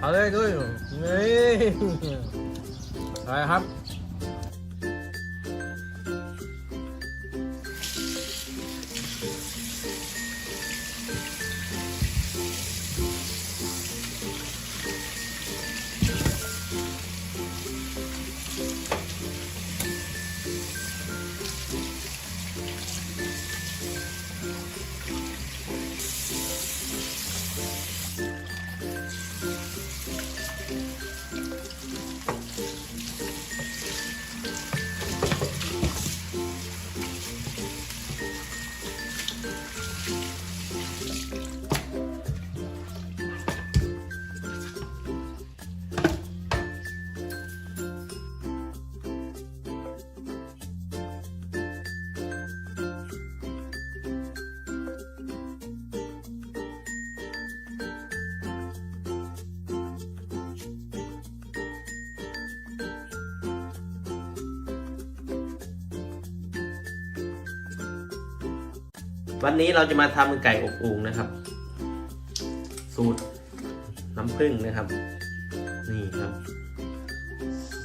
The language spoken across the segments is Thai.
เอาเลยด้วยนี่ไปครับ วันนี้เราจะมาทำไก่อบโอ่งนะครับ สูตรน้ำผึ้งนะครับ นี่ครับ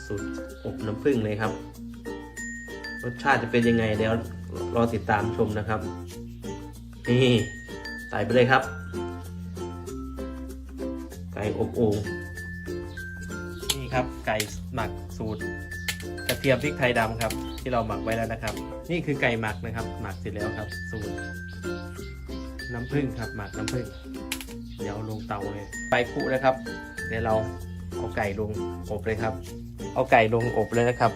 สูตรอบน้ำผึ้งเลยครับ รสชาติจะเป็นยังไงเดี๋ยวรอติดตามชมนะครับ นี่ใส่ไปเลยครับ ไก่อบโอ่งนี่ครับ ไก่หมักสูตร ระเทียมพริกไทยดำครับ ที่เราหมักไว้แล้วนะครับ นี่คือไก่หมักนะครับ หมักเสร็จแล้วครับ สูตรน้ำผึ้งครับ หมักน้ำผึ้งเดี๋ยวลงเตาเลยไฟคุนะครับ เดี๋ยวเราเอาไก่ลงอบเลยครับ เอาไก่ลงอบเลยนะครับ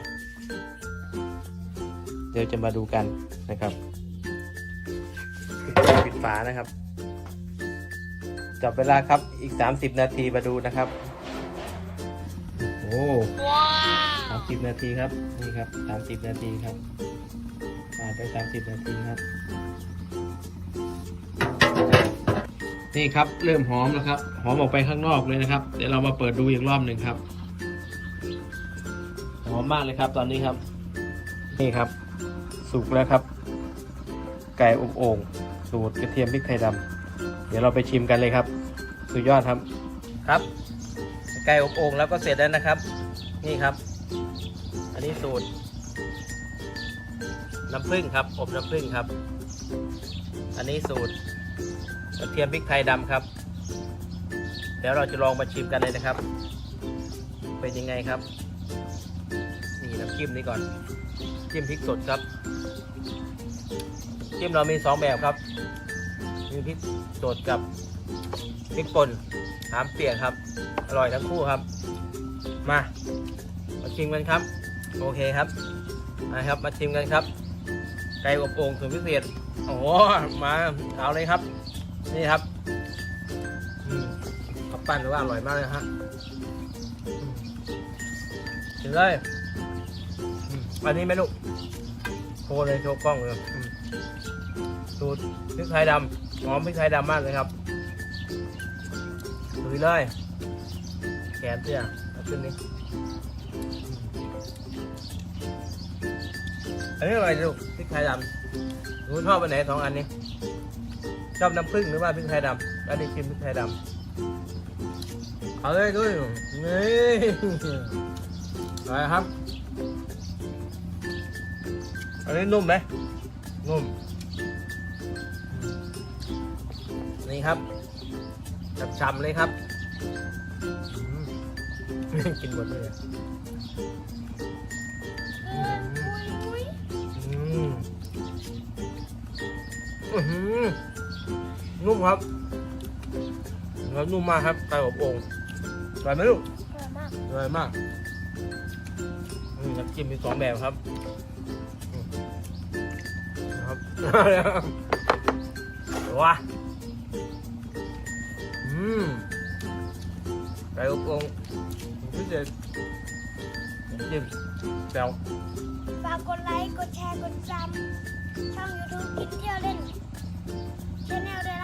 เดี๋ยวจะมาดูกันนะครับปิดฝานะครับจับเวลาครับอีก 30 นาทีมาดูนะครับ โอ้ สามสิบนาทีครับ นี่ครับสามสิบนาทีครับผ่านไปสามสิบนาทีครับ นี่ครับเริ่มหอมแล้วครับ หอมออกไปข้างนอกเลยนะครับ เดี๋ยวเรามาเปิดดูอีกรอบหนึ่งครับ หอมมากเลยครับ ตอนนี้ครับ นี่ครับ สุกแล้วครับ ไก่อบโอ่งสูตรกระเทียมพริกไทยดำเดี๋ยวเราไปชิมกันเลยครับ สุดยอดครับ ครับ ไก่อบโอ่งแล้วก็เสร็จแล้วนะครับ นี่ครับ อันนี้สูตร น้ำผึ้งครับ อบน้ำผึ้งครับ อันนี้สูตรกระเทียมพริกไทยดำครับ เดี๋ยวเราจะลองมาชิมกันเลยนะครับ เป็นยังไงครับ นี่น้ำจิ้มนี้ก่อน จิ้มพริกสดครับ จิ้มเรามีสองแบบครับ มีพริกสดกับพริกป่นหามเปียกครับ อร่อยทั้งคู่ครับ มา มาชิมกันครับ โอเคครับมาครับ มาชิมกันครับ ไก่อบโอ่งสูตรพิเศษโอ้โหมาเอาเลยครับ นี่ครับข้าวปั้นหรือว่าอร่อยมากเลยฮะกินเลยอันนี้ไหมลูกโชว์เลยโชว์กล้องเลยสูตรพริกไทยดำหอมพริกไทยดำมากเลยครับลุยเลยแขนเตี้ยขึ้นนี่ อันนี้อะไรลูกพริกไทยดำหนูชอบอันไหนสองอันนี้ ชอบน้ำผึ้งหรือว่าพริกไทยดำแล้วนี่ชิมพริกไทยดำเอาเลยด้วยนี่อะไรครับ อันนี้นุ่มไหมนุ่ม นี่ครับฉ่ำๆเลยครับอืมกินหมดเลย นุ่มครับแล้วนุ่มมากครับไก่อบโอ่งอร่อยไหมลูกอร่อยมากนี่น้ำจิ้มมีสองแบบครับนะครับว้าอืมไก่อบโอ่งพิเศษน้ำจิ้มแจ่วฝากกดไลค์ กดแชร์ กดจำ ช่อง YouTube กินเที่ยวเล่นชแนลด้วย